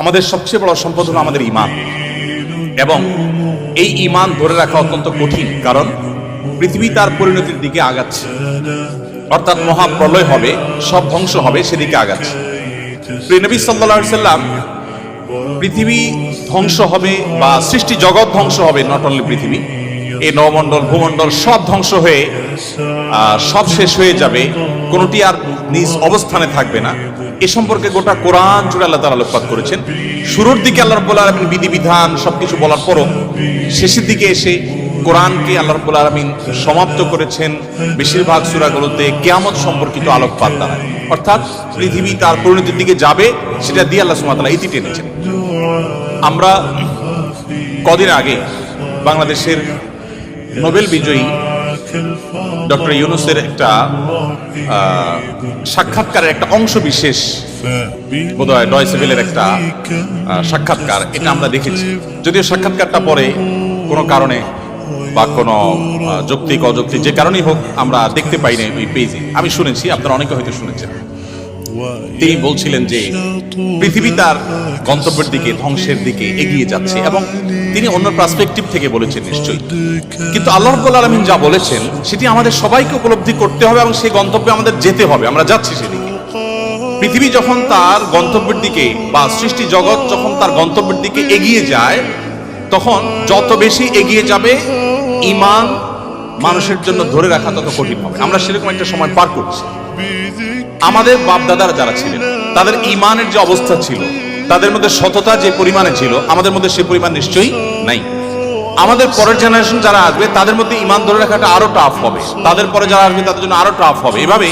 আমাদের সবচেয়ে বড় সম্পদ হলো আমাদের ইমান এবং এই ইমান ধরে রাখা অত্যন্ত কঠিন, কারণ পৃথিবী তার পরিণতির দিকে আগাচ্ছে। অর্থাৎ মহাপ্রলয় হবে, সব ধ্বংস হবে সেদিকে আগাচ্ছে। প্রিনবী সাল্লা সাল্লাম, পৃথিবী ধ্বংস হবে বা সৃষ্টি জগৎ ধ্বংস হবে নট অনলি পৃথিবী। এই নবমণ্ডল, ভূমণ্ডল সব ধ্বংস হয়ে সব শেষ হয়ে যাবে। কোনোটি আর নিজ অবস্থানে থাকবে না। এ সম্পর্কে গোটা কোরআন জুড়ে আল্লাহ তালা আলোকপাত করেছেন। শুরুর দিকে আল্লাহ রব্বুল আলমিন বিধিবিধান সবকিছু বলার পরও শেষের দিকে এসে কোরআনকে আল্লাহ রব্বুল আলমিন সমাপ্ত করেছেন। বেশিরভাগ সুরাগুলোতে কেয়ামত সম্পর্কিত আলোকপাত দ্বারা। অর্থাৎ পৃথিবী তার পরিণতির দিকে যাবে, সেটা দিয়ে আল্লাহ সুমাতালা ইতি টেনেছেন। আমরা কদিন আগে বাংলাদেশের নোবেল বিজয়ী ডক্টর ইউনুসের একটা সাক্ষাৎকারের একটা অংশ বিশেষ বোধহয় ডয় সিভিলের একটা সাক্ষাৎকার। এটা আমরা দেখেছি। যদিও সাক্ষাৎকারটা পরে কোনো কারণে বা কোনো যৌক্তিক, অযৌক্তিক যে কারণেই হোক আমরা দেখতে পাইনি ওই পেজে। আমি শুনেছি, আপনারা অনেকে হয়তো শুনেছেন। তিনি বলছিলেন যে, পৃথিবী তার গন্তব্যের দিকে, ধ্বংসের দিকে এগিয়ে যাচ্ছে এবং তিনি অন্য পার্সপেক্টিভ থেকে বলেছেন নিশ্চয়ই। কিন্তু আল্লাহ রাব্বুল আলামিন যা বলেছেন, সেটি আমাদের সবাইকে উপলব্ধি করতে হবে এবং সেই গন্তব্যে আমাদের যেতে হবে। আমরা যাচ্ছি সেদিকে। পৃথিবী যখন তার গন্তব্যের দিকে বা সৃষ্টি জগৎ যখন তার গন্তব্যের দিকে এগিয়ে যায়, তখন যত বেশি এগিয়ে যাবে ইমান মানুষের জন্য ধরে রাখা তত কঠিন হবে আমরা সেরকম একটা সময় পার করছি। আমাদের বাপদাদারা যারা ছিলেন, তাদের ইমানের যে অবস্থা ছিল, তাদের মধ্যে সততা যে পরিমাণে ছিল, আমাদের মধ্যে সে পরিমাণ নিশ্চয়ই নাই। আমাদের পরের জেনারেশন যারা আসবে, তাদের মধ্যে ইমান ধরে রাখাটা আরও টাফ হবে। তাদের পরে যারা আসবে, তাদের জন্য আরও টাফ হবে। এভাবে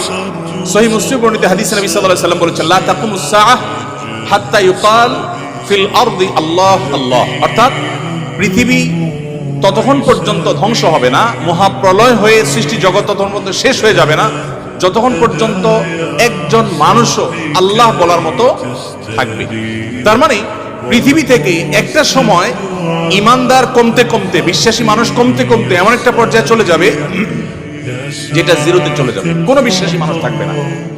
সহি মুসলিম বর্ণিত হাদিস নবী সাল্লাল্লাহু সাল্লাম বলেছেন, লা তাকুমুস সাআহ হাত্তা ইউকাল ফিল আরদি আল্লাহ আল্লাহ। অর্থাৎ পৃথিবী ততক্ষণ পর্যন্ত ধ্বংস হবে না, মহাপ্রলয় হয়ে সৃষ্টি জগৎ ততক্ষণ পর্যন্ত শেষ হয়ে যাবে না, যতক্ষণ পর্যন্ত একজন মানুষও আল্লাহ বলার মতো থাকবে। তার মানে পৃথিবী থেকে একটা সময় ইমানদার কমতে কমতে, বিশ্বাসী মানুষ কমতে কমতে এমন একটা পর্যায়ে চলে যাবে, যেটা জিরোতে চলে যাবে। কোনো বিশ্বাসী মানুষ থাকবে না।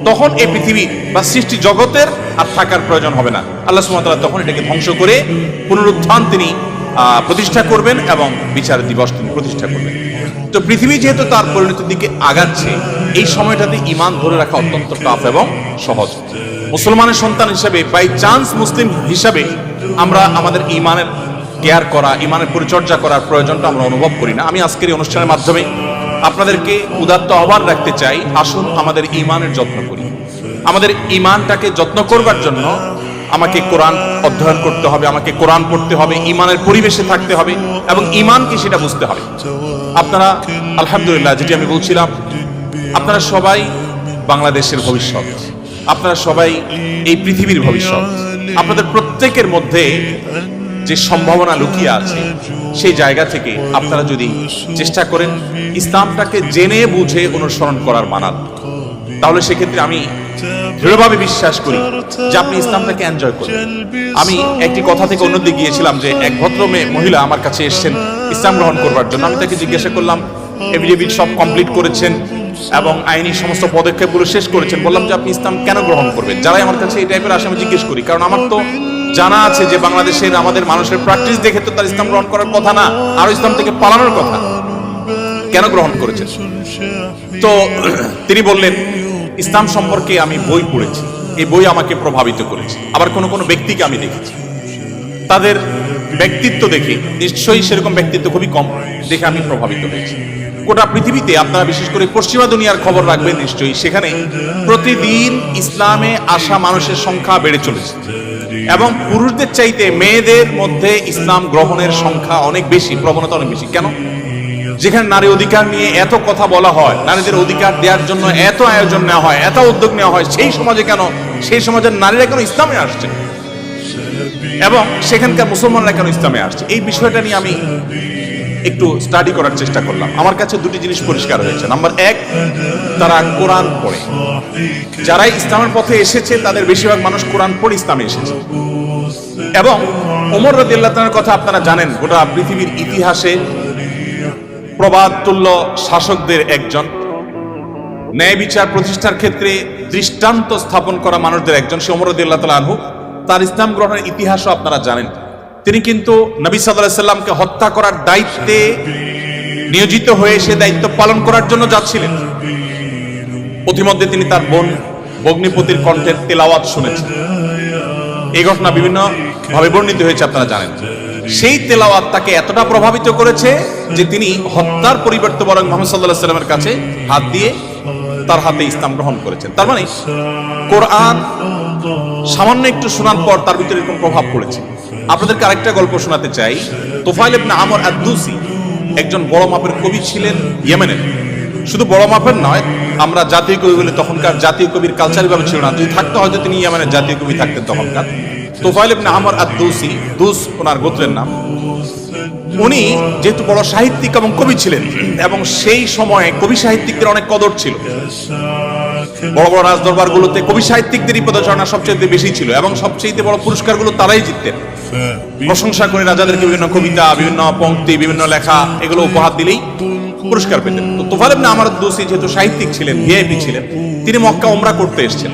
তখন এই পৃথিবী বা সৃষ্টি জগতের আর থাকার প্রয়োজন হবে না। আল্লাহ সুমতাল্লাহ তখন এটাকে ধ্বংস করে পুনরুত্থান তিনি প্রতিষ্ঠা করবেন এবং বিচার দিবস তিনি প্রতিষ্ঠা করবেন। তো পৃথিবী যেহেতু তার পরিণতির দিকে আগাচ্ছে, এই সময়টাতে ইমান ধরে রাখা অত্যন্ত টাফ এবং সহজ। মুসলমানের সন্তান হিসাবে বাই চান্স মুসলিম হিসাবে আমরা আমাদের ইমানের কেয়ার করা ইমানের পরিচর্যা করার প্রয়োজনটা আমরা অনুভব করি না। আমি আজকের এই অনুষ্ঠানের মাধ্যমে আপনাদেরকে উদাত্ত আহ্বান রাখতে চাই, আসুন আমাদের ইমানের যত্ন করি। আমাদের ইমানটাকে যত্ন করবার জন্য আমাকে কোরআন অধ্যয়ন করতে হবে, আমাকে কোরআন পড়তে হবে ইমানের পরিবেশে থাকতে হবে এবং ইমানকে সেটা বুঝতে হবে। আপনারা, আলহামদুলিল্লাহ, যেটি আমি বলছিলাম, আপনারা সবাই বাংলাদেশের ভবিষ্যৎ। আপনারা সবাই এই পৃথিবীর ভবিষ্যৎ। আপনাদের প্রত্যেকের মধ্যে যে সম্ভাবনা লুকিয়ে আছে, সেই জায়গা থেকে আপনারা যদি চেষ্টা করেন, ইসলামটাকে জেনে বুঝে অনুসরণ করার মানাল তাহলে সেক্ষেত্রে আমি দৃঢ়ভাবে বিশ্বাস করি যে আপনি ইসলামটাকে এনজয় করবেন। আমি একটি কথা থেকে অন্যদিকে গিয়েছিলাম যে এক ভদ্র মেয়ে মহিলা আমার কাছে এসেছেন ইসলাম গ্রহণ করবার জন্য। আমি তাকে জিজ্ঞাসা করলাম এফিডেভিট সব কমপ্লিট করেছেন এবং আইনি সমস্ত পদক্ষেপগুলো শেষ করেছেন? বললাম যে, আপনি ইসলাম কেন গ্রহণ করবেন? যারাই আমার কাছে এই টাইপের আসে আমি জিজ্ঞেস করি, কারণ আমার তো জানা আছে যে বাংলাদেশের আমাদের মানুষের প্র্যাকটিস দেখে তো তার ইসলাম গ্রহণ করার কথা না আর ইসলাম থেকে পালানোর কথা। কেন গ্রহণ করেছেন? তো তিনি বললেন ইসলাম সম্পর্কে আমি বই পড়েছি। এই বই আমাকে প্রভাবিত করেছে। আবার কোন কোন ব্যক্তিকে আমি দেখেছি। তাদের ব্যক্তিত্ব দেখে নিশ্চয়ই সেরকম ব্যক্তিত্ব খুবই কম দেখে আমি প্রভাবিত হয়েছি। গোটা পৃথিবীতে আপনারা বিশেষ করে পশ্চিমা দুনিয়ার খবর রাখবেন নিশ্চয়ই। সেখানে প্রতিদিন ইসলামে আসা মানুষের সংখ্যা বেড়ে চলেছে। এবং পুরুষদের চাইতে মেয়েদের মধ্যে ইসলাম গ্রহণের সংখ্যা অনেক বেশি, প্রবণতা অনেক বেশি। কেন? যেখানে নারী অধিকার নিয়ে এত কথা বলা হয়, নারীদের অধিকার দেওয়ার জন্য এত আয়োজন নেওয়া হয়, এত উদ্যোগ নেওয়া হয়, সেই সমাজে কেন, সেই সমাজের নারীরা কেন ইসলামে আসছে? এবং সেখানকার মুসলমানরা কেন ইসলামে আসছে? এই বিষয়টা নিয়ে আমি একটু স্টাডি করার চেষ্টা করলাম। আমার কাছে দুটি জিনিস পরিষ্কার হয়েছে। নাম্বার এক, তারা কোরআন পড়ে। যারা ইসলামের পথে এসেছে, তাদের বেশিরভাগ মানুষ কোরআন পড়ে ইসলামে এসেছে। এবং ওমর রাদিয়াল্লাহু তাআলার কথা আপনারা জানেন, গোটা পৃথিবীর ইতিহাসে প্রবাদ তুল্য শাসকদের একজন। ন্যায় বিচার প্রতিষ্ঠার ক্ষেত্রে দৃষ্টান্ত স্থাপন করা মানুষদের একজন, সে ওমর রাদিয়াল্লাহু তাআলা আনহু। তার ইসলাম গ্রহণের ইতিহাসও আপনারা জানেন। তিনি কিন্তু নবী সাল্লাহ সাল্লামকে হত্যা করার দায়িত্বে নিয়োজিত হয়ে সে দায়িত্ব পালন করার জন্য যাচ্ছিলেন। প্রতিমধ্যে তিনি তার বোন ভগ্নিপতির কণ্ঠের তেলাওয়াত শুনেছেন। এই ঘটনা বিভিন্ন ভাবে বর্ণিত হয়েছে, আপনারা জানেন। সেই তেলাওয়াত তাকে এতটা প্রভাবিত করেছে যে তিনি হত্যার পরিবর্তে বরং মোহাম্মদ সাল্লাহ সাল্লামের কাছে হাত দিয়ে তার হাতে ইসলাম গ্রহণ করেছেন। তার মানে কোরআন সামান্য একটু শোনার পর তার ভিতরে এরকম প্রভাব পড়েছে। আপনাদেরকে আরেকটা গল্প শোনাতে চাই। তোফাইল ইবনে আমর আদ্দুসি একজন বড় মাপের কবি ছিলেন ইয়েমেনের। শুধু বড় মাপের নয়, আমরা জাতীয় কবি বলে তখনকার জাতীয় কবির কালচার ভাবে ছিল না। যদি থাকতো হয়তো তিনি ইয়েমেনের জাতীয় কবি থাকতেন তখনকার। তোফাইল ইবনে আমর আদ্দুসি দুস ওনার গোত্রের নাম। উনি যেহেতু বড় সাহিত্যিক এবং কবি ছিলেন, এবং সেই সময়ে কবি সাহিত্যিকদের অনেক কদর ছিল। বড় বড় রাজদরবারগুলোতে কবি সাহিত্যিকদেরই পদচারণা সবচেয়ে বেশি ছিল এবং সবচেয়ে বড় পুরস্কারগুলো তারাই জিততেন। প্রশংসা করে রাজাদেরকে বিভিন্ন কবিতা, বিভিন্ন পংক্তি বিভিন্ন লেখা, এগুলো উপহার দিলেই পুরস্কার পেতেন। তো তোফাল ইবনে আমার দোষী যেহেতু সাহিত্যিক ছিলেন, ভিআইপি ছিলেন, তিনি মক্কা ওমরা করতে এসেছেন।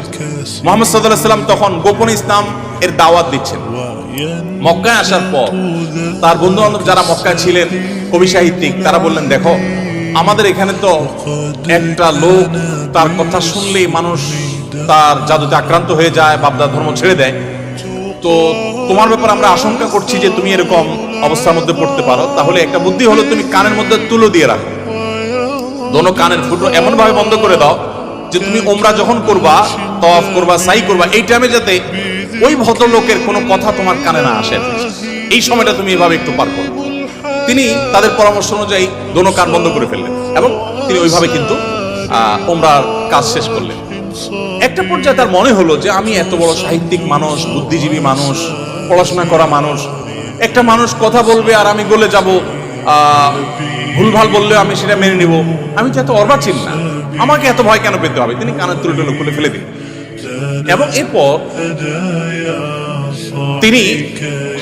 মোহাম্মদ সাল্লাহ সাল্লাম তখন গোপন ইসলাম এর দাওয়াত দিচ্ছেন। মক্কায় আসার পর তার বন্ধু বান্ধব যারা মক্কায় ছিলেন, কবি সাহিত্যিক, তারা বললেন, দেখো আমাদের এখানে তো একটা লোক তার কথা শুনলেই মানুষ তার জাদুতে আক্রান্ত হয়ে যায় বাপদা ধর্ম ছেড়ে দেয়। তো তোমার ব্যাপারে আমরা আশঙ্কা করছি যে তুমি এরকম অবস্থার মধ্যে পড়তে পারো। তাহলে একটা বুদ্ধি হলো তুমি কানের মধ্যে তুলো দিয়ে রাখো। দোনো কানের ফুটো এমন ভাবে বন্ধ করে দাও যে তুমি ওমরা যখন করবা তফ করবা, সাই করবা, এই টাইমে যাতে ওই ভদ্রলোকের কোনো কথা তোমার কানে না আসে। এই সময়টা তুমি এভাবে একটু পার করো। তিনি তাদের পরামর্শ অনুযায়ী দোনো কান বন্ধ করে ফেললেন এবং তিনি ওইভাবে কিন্তু ওমরার কাজ শেষ করলেন। একটা পর্যায়ে তার মনে হলো যে আমি এত বড় সাহিত্যিক মানুষ, বুদ্ধিজীবী মানুষ, পড়াশোনা করা মানুষ, একটা মানুষ কথা বলবে আর আমি গলে যাব ভুলভাল বললে আমি সেটা মেনে নিব। আমি তো এত অর্বাচীন না। আমাকে এত ভয় কেন পেতে হবে? তিনি কানের তুলে টুলে খুলে ফেলে দিন এবং এরপর তিনি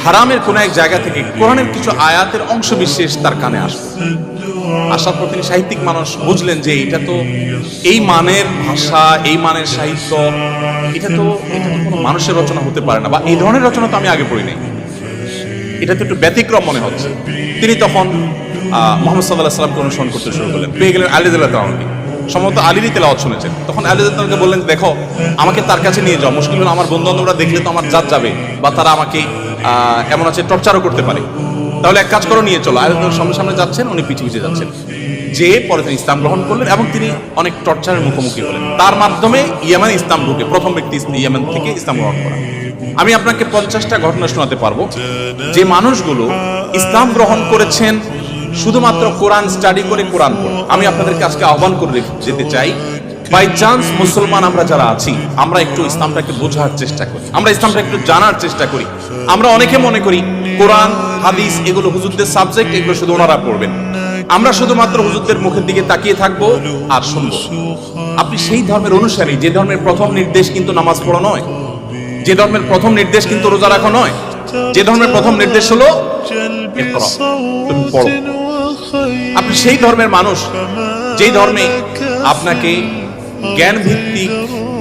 হারামের কোন এক জায়গা থেকে কোরআনের কিছু আয়াতের অংশ বিশেষ তার কানে আসলো আসার পর তিনি সাহিত্যিক মানুষ, বুঝলেন যে এটা তো এই মানের ভাষা, এই মানের সাহিত্য, এটা তো, এটা মানুষের রচনা হতে পারে না, বা এই ধরনের রচনা তো আমি আগে পড়ি নাই। এটা তো একটু ব্যতিক্রম মনে হচ্ছে। তিনি তখন মোহাম্মদ সাল্লাহ সাল্লামকে অনুসরণ করতে শুরু করলেন। পেয়ে গেলেন আলী দিল্লাহ তালামকে সম্ভবত আলীরই তেলাওয়াত শুনেছেন। তখন আলী দিল্লাহকে বললেন, দেখো, আমাকে তার কাছে নিয়ে যাও। মুশকিল হলো আমার বন্ধু বান্ধবরা দেখলে তো আমার জাত যাবে বা তারা আমাকে এমন আছে, টর্চারও করতে পারে। তাহলে এক কাজ করো, নিয়ে চলো। আলী সামনে সামনে যাচ্ছেন, উনি পিছিয়ে পিছিয়ে যাচ্ছেন। যে পরে তিনি ইসলাম গ্রহণ করলেন এবং তিনি অনেক টর্চারের মুখোমুখি হলেন। তার মাধ্যমে ইয়েমেন ইসলাম ঢুকে, প্রথম ব্যক্তি ইয়েমেন থেকে ইসলাম গ্রহণ করা। আমি আপনাকে পঞ্চাশটা ঘটনা শোনাতে পারব। যে মানুষগুলো ইসলাম গ্রহণ করেছেন শুধুমাত্র কোরআন স্টাডি করে কোরআন আমি আপনাদেরকে আজকে আহ্বান করে যেতে চাই বাই চান্স মুসলমান আমরা যারা আছি, আমরা একটু ইসলামটাকে বোঝার চেষ্টা করি, আমরা ইসলামটা একটু জানার চেষ্টা করি। আমরা অনেকে মনে করি কোরআন, হাদিস এগুলো হুজুরদের সাবজেক্ট এগুলো শুধু ওনারা পড়বেন। আমরা শুধুমাত্র হুজুরদের মুখের দিকে তাকিয়ে থাকব আর শুনব। আপনি সেই ধর্মের অনুসারী, যে ধর্মের প্রথম নির্দেশ কিন্তু নামাজ পড়া নয়। যে ধর্মের প্রথম নির্দেশ কিন্তু রোজা রাখা নয়। যে ধর্মের প্রথম নির্দেশ হলো আপনি সেই ধর্মের মানুষ, যেই ধর্মে আপনাকে জ্ঞান ভিত্তিক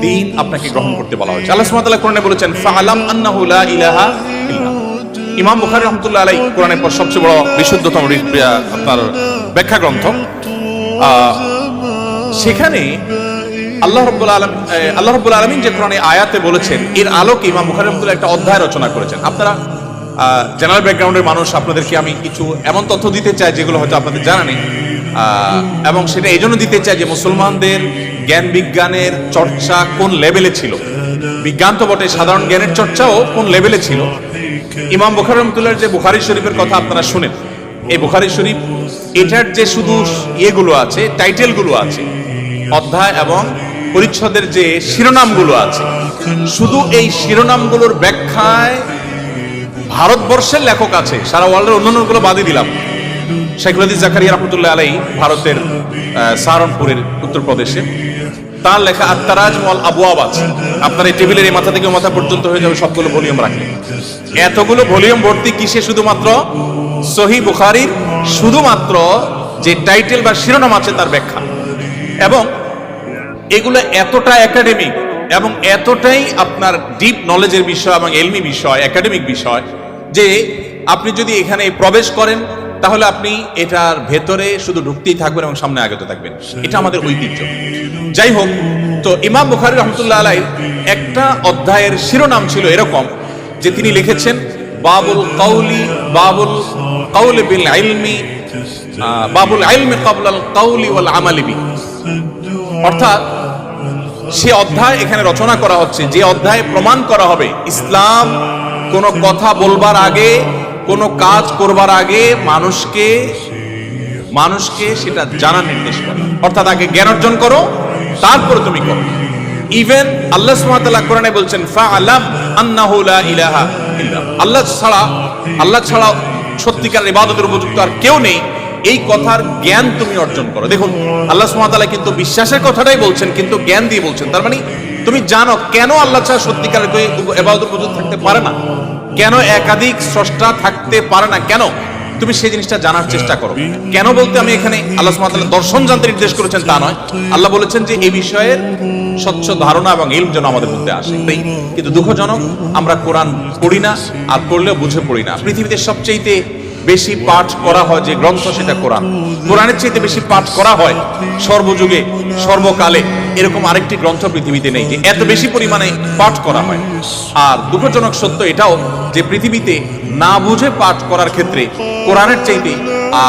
দিন আপনাকে গ্রহণ করতে বলা হয়েছে। আল্লাহ সুবহানাহু কোরআনে বলেছেন ফাআলাম আন্নাহু ইলাহা ইমাম বুখারী রাহমাতুল্লাহ আলাইহি কোরআনের পর সবচেয়ে বড় বিশুদ্ধতম আপনার ব্যাখ্যা গ্রন্থ। সেখানে আল্লাহ রব্বুল আলম আলমিন যে কোরআনে আয়াতে বলেছেন, এর আলোকে ইমাম বুখারী রহমতুল্লাহ একটা অধ্যায় রচনা করেছেন। আপনারা জেনারেল ব্যাকগ্রাউন্ডের মানুষ, আপনাদেরকে আমি কিছু এমন তথ্য দিতে চাই যেগুলো হয়তো আপনাদের জানা নেই। এবং সেটা এই জন্য দিতে চাই যে মুসলমানদের জ্ঞান বিজ্ঞানের চর্চা কোন লেভেলে ছিল? বিজ্ঞান তো বটে, সাধারণ জ্ঞানের চর্চাও কোন লেভেলে ছিল? ইমাম বুখারী রহমতুল্লাহর যে বুখারি শরীফের কথা আপনারা শুনেন, এই বুখারী শরীফ, এটার যে শুধু ইয়েগুলো আছে টাইটেলগুলো আছে, অধ্যায় এবং পরিচ্ছদের যে শিরোনামগুলো আছে, শুধু এই শিরোনামগুলোর ব্যাখ্যায় ভারতবর্ষের লেখক আছে, সারা ওয়ার্ল্ডের অন্যান্যগুলো বাদই দিলাম। শেখুল হাদিস জাকারিয়া রহমতুল্লাহ আলাই ভারতের সাহারনপুরের উত্তরপ্রদেশে। তার লেখা আত্মারাজ মল আবুয়াব আছে। আপনার এই টেবিলের এই মাথা থেকে মাথা পর্যন্ত হয়ে যাবে সবগুলো ভলিউম রাখলে। এতগুলো ভলিউম ভর্তি কিসে শুধুমাত্র? সহি বুখারির, শুধুমাত্র যে টাইটেল বা শিরোনাম আছে তার ব্যাখ্যা। এবং এগুলো এতটা একাডেমিক এবং এতটাই আপনার ডিপ নলেজের বিষয় এবং এলমি বিষয় একাডেমিক বিষয়, যে আপনি যদি এখানে প্রবেশ করেন, তাহলে আপনি এটার ভেতরে শুধু ঢুকতেই থাকবেন এবং সামনে আগতে থাকবেন। এটা আমাদের ঐতিহ্য। যাই হোক, তো ইমাম বুখারি রহমতুল্লাহ আলাই একটা অধ্যায়ের শিরোনাম ছিল এরকম, যে তিনি লিখেছেন, বাবুল কাউলি বাবুল কাউলি বিল আইলমি বাবুল ইলমি কাবলাল কাউলি ওয়াল আমালি বি। অর্থাৎ সে অধ্যায় এখানে রচনা করা হচ্ছে, যে অধ্যায়ে প্রমাণ করা হবে, ইসলাম কোনো কথা বলবার আগে, কোনো কাজ করবার আগে মানুষকে মানুষকে সেটা জানার নির্দেশ করে। অর্থাৎ আগে জ্ঞান অর্জন করো, তারপরে তুমি করো। ইভেন আল্লাহ সুবহানাহু কোরআনে বলছেন, ফাআলাম আন্নাহু লা ইলাহা আল্লাহ ছাড়া আল্লাহ ছাড়া সত্যিকার ইবাদতের উপযুক্ত আর কেউ নেই। এই কথার জ্ঞান তুমি অর্জন করো। দেখুন, আল্লাহ সুবহানাহু কিন্তু বিশ্বাসের কথাটাই বলছেন, কিন্তু জ্ঞান দিয়ে বলছেন। তার মানে তুমি জানো কেন আল্লাহ ছাড়া সত্যিকারের কেউ উপযুক্ত থাকতে পারে না? কেন একাধিক স্রষ্টা থাকতে পারে না? কেন? তুমি সেই জিনিসটা জানার চেষ্টা করো। কেন বলতে আমি এখানে আল্লাহ ওয়া দর্শন জানতে নির্দেশ করেছেন তা নয়। আল্লাহ বলেছেন যে এই বিষয়ের স্বচ্ছ ধারণা এবং ইলম যেন আমাদের মধ্যে আসে। তাই কিন্তু দুঃখজনক, আমরা কোরআন পড়ি না, আর পড়লেও বুঝে পড়ি না। পৃথিবীতে সবচেয়েতে বেশি পাঠ করা হয় যে গ্রন্থ সেটা কোরআন। কোরআনের চাইতে বেশি পাঠ করা হয় সর্বযুগে, সর্বকালে, এরকম আরেকটি গ্রন্থ পৃথিবীতে নেই যে এত বেশি পরিমাণে পাঠ করা হয়। আর দুঃখজনক সত্য এটাও যে পৃথিবীতে না বুঝে পাঠ করার ক্ষেত্রে কোরআনের চাইতে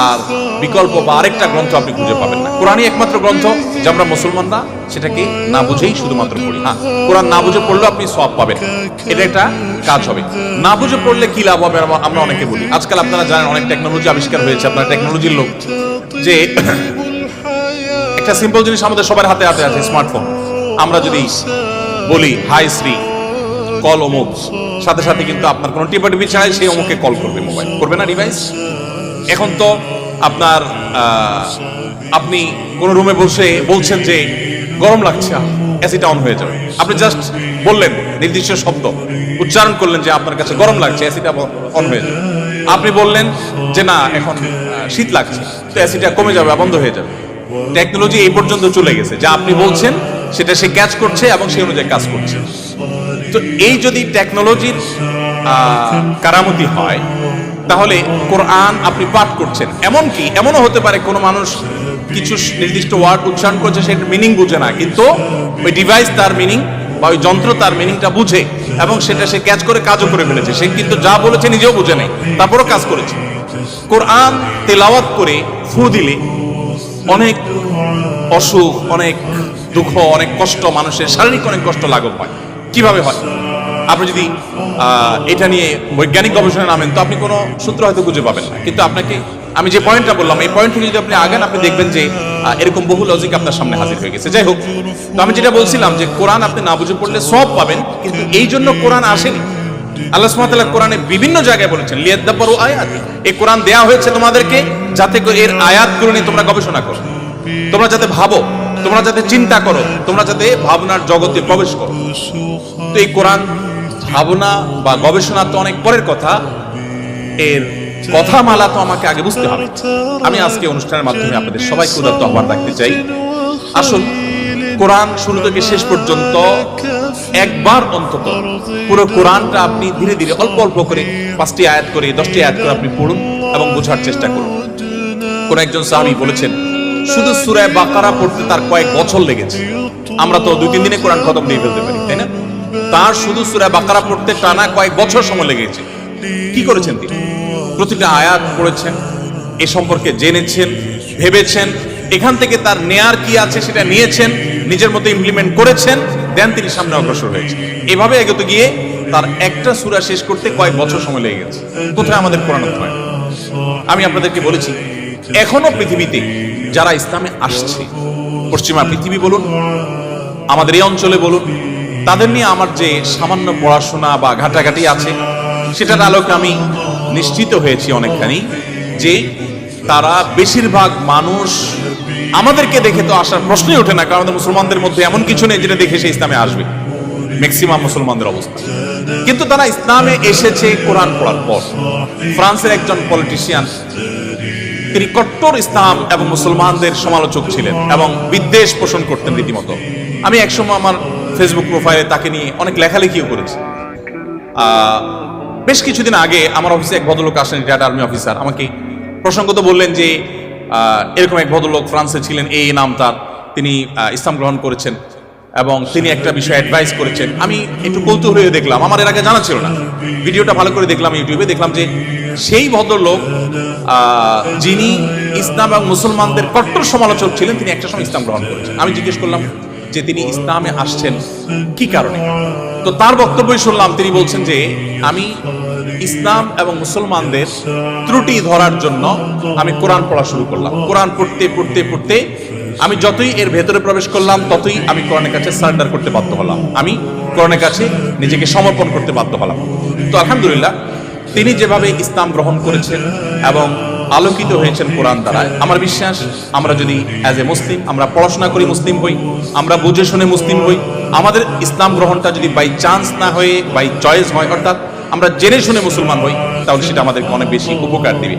আর বিকল্প বা আরেকটা গ্রন্থ আপনি খুঁজে পাবেন না। কোরআনই একমাত্র গ্রন্থ যে আমরা মুসলমানরা সেটাকে না বুঝেই শুধুমাত্র পড়ি। হ্যাঁ কোরআন না বুঝে পড়লেও আপনি সব পাবেন। এটা একটা কাজ হবে। না বুঝে পড়লে কি লাভ হবে? আমরা- অনেকে বলি। আজকাল আপনারা জানেন, অনেক টেকনোলজি আবিষ্কার হয়েছে। আপনার টেকনোলজির লোক। যে একটা সিম্পল জিনিস আমাদের সবার হাতে হাতে আছে স্মার্টফোন আমরা যদি বলি হাই শ্রী কল অমুক। সাথে সাথে কিন্তু আপনার কোনো টিপা টিপি চাই সেই অমুকে কল করবে মোবাইল করবে না ডিভাইস এখন তো আপনার আপনি কোন রুমে বসে বলছেন যে গরম লাগছে এসিটা অন হয়ে যাবে। আপনি জাস্ট বললেন, নির্দিষ্ট শব্দ। উচ্চারণ করলেন যে আপনার কাছে গরম লাগছে এসিটা অন হয়ে যাবে। আপনি বললেন যে না, এখন শীত লাগছে, তো এসিটা কমে যাবে, বন্ধ হয়ে যাবে। টেকনোলজি এই পর্যন্ত চলে গেছে। যা আপনি বলছেন, সেটা সে ক্যাচ করছে এবং সেই অনুযায়ী কাজ করছে। তো এই যদি টেকনোলজির কারামতি হয়, তাহলে কোরআন আপনি পাঠ করছেন। এমনকি, এমনও হতে পারে কোনো মানুষ কিছু নির্দিষ্ট ওয়ার্ড উচ্চারণ করছে সে মিনিং বুঝে না। কিন্তু ওই ডিভাইস তার মিনিং বা ওই যন্ত্র তার মিনিংটা বুঝে এবং সেটা সে ক্যাচ করে, কাজও করে ফেলেছে। সে কিন্তু যা বলেছে নিজেও বুঝে নেই, তারপরও কাজ করেছে। কোরআন তেলাওয়াত করে ফু দিলে অনেক অসুখ, অনেক দুঃখ, অনেক কষ্ট, মানুষের শারীরিক অনেক কষ্ট লাঘব হয়। কীভাবে হয়? আপনি যদি এটা নিয়ে বৈজ্ঞানিক গবেষণা নামেন, তো আপনি কোনো সূত্র হয়তো খুঁজে পাবেন না। কিন্তু আপনাকে আমি যে পয়েন্টটা বললাম, এই পয়েন্ট থেকে যদি আপনি আগান, আপনি দেখবেন যে এরকম বহু লজিক আপনার সামনে হাজির হয়ে গেছে। যাই হোক, তো আমি যেটা বলছিলাম যে, কোরআন আপনি না বুঝে পড়লে সব পাবেন, কিন্তু এই জন্য কোরআন আসেনি। আল্লাহ সুবহানাহু কোরআনে বিভিন্ন জায়গায় বলেছেন লিয়াদাব্বারু আয়াত। এই কোরআন দেয়া হয়েছে তোমাদেরকে যাতে এর আয়াতগুলো নিয়ে তোমরা গবেষণা করো। তোমরা যাতে ভাবো, তোমরা যাতে চিন্তা করো, তোমরা যাতে ভাবনার জগতে প্রবেশ করো। তো এই কোরআন ভাবনা বা গবেষণা তো অনেক পরের কথা। এর কথা মালা তো আমাকে আগে বুঝতে হবে। আমি আজকে অনুষ্ঠানের মাধ্যমে আপনাদের সবাইকে উদাত্ত আহ্বান রাখতে চাই। আসুন, কোরআন শুরু থেকে শেষ পর্যন্ত একবার অন্তত পুরো কোরআনটা আপনি ধীরে ধীরে, অল্প অল্প করে পাঁচটি আয়াত করে, দশটি আয়াত করে আপনি পড়ুন এবং বোঝার চেষ্টা করুন। কোন একজন সাহাবী বলেছেন, শুধু সুরায় বাকারা পড়তে তার কয়েক বছর লেগেছে। আমরা তো দুই তিন দিনে কোরআন খতম দিয়ে ফেলতে পারি, তাই না? তার শুধু সুরায় বাকারা পড়তে টানা কয়েক বছর সময় লেগেছে। কি করেছেন তিনি? প্রতিটা আয়াত পড়েছেন, এ সম্পর্কে জেনেছেন, ভেবেছেন, এখান থেকে তার নেয়ার কি আছে সেটা নিয়েছেন, নিজের মতো ইমপ্লিমেন্ট করেছেন দেন তিনি সামনে অগ্রসর হয়েছে এভাবে এগোতে গিয়ে তার একটা সুরা শেষ করতে কয়েক বছর সময় লেগে গেছে। কোথায় আমাদের কোরআন অধ্যয়ন? আমি আপনাদেরকে বলেছি, এখনও পৃথিবীতে যারা ইসলামে আসছে, পশ্চিমা পৃথিবী বলুন, আমাদের এই অঞ্চলে বলুন, তাদের নিয়ে আমার যে সামান্য পড়াশোনা বা ঘাটাঘাটি আছে, সেটার আলোকে আমি নিশ্চিত হয়েছি অনেকখানি যে তারা বেশিরভাগ মানুষ আমাদেরকে দেখে তো আসার প্রশ্নই ওঠে না, কারণ মুসলমানদের মধ্যে এমন কিছু নেই যেটা দেখে সে ইসলামে আসবে। ম্যাক্সিমাম মুসলমানদের অবস্থা। কিন্তু তারা ইসলামে এসেছে কোরআন পড়ার পর। ফ্রান্সের একজন পলিটিশিয়ান তিনি কট্টর ইসলাম এবং মুসলমানদের সমালোচক ছিলেন এবং বিদ্বেষ পোষণ করতেন রীতিমতো। আমি একসময় আমার ফেসবুক প্রোফাইলে তাকে নিয়ে অনেক লেখালেখিও করেছি। বেশ কিছুদিন আগে আমার অফিসে এক ভদ্রলোক আসেন রিটায়ার্ড আর্মি অফিসার। আমাকে প্রসঙ্গত বললেন যে এরকম এক ভদ্রলোক ফ্রান্সে ছিলেন, এই নাম তার। তিনি ইসলাম গ্রহণ করেছেন এবং তিনি একটা বিষয়ে অ্যাডভাইস করেছেন। আমি একটু কৌতূহল হয়ে দেখলাম, আমার এর আগে জানা ছিল না। ভিডিওটা ভালো করে দেখলাম ইউটিউবে, দেখলাম যে সেই ভদ্রলোক যিনি ইসলাম এবং মুসলমানদের কট্টর সমালোচক ছিলেন, তিনি একটা সময় ইসলাম গ্রহণ করেছেন। আমি জিজ্ঞেস করলাম যে, তিনি ইসলামে আসছেন কি কারণে? তো তার বক্তব্যই শুনলাম, তিনি বলছেন যে, আমি ইসলাম এবং মুসলমানদের ত্রুটি ধরার জন্য আমি কোরআন পড়া শুরু করলাম। কোরআন পড়তে পড়তে পড়তে আমি যতই এর ভেতরে প্রবেশ করলাম, ততই আমি কোরআনের কাছে সারেন্ডার করতে বাধ্য হলাম। আমি কোরআনের কাছে নিজেকে সমর্পণ করতে বাধ্য হলাম। তো আলহামদুলিল্লাহ, তিনি যেভাবে ইসলাম গ্রহণ করেছেন এবং আলোকিত হয়েছেন কোরআন দ্বারায়, আমার বিশ্বাস আমরা যদি অ্যাজ এ মুসলিম আমরা পড়াশোনা করি মুসলিম হই, আমরা বুঝে শুনে মুসলিম হই, আমাদের ইসলাম গ্রহণটা যদি বাই চান্স না হয়ে বাই চয়েস হয়, অর্থাৎ আমরা জেনে শুনে মুসলমান হই তাহলে সেটা আমাদেরকে অনেক বেশি উপকার দিবে।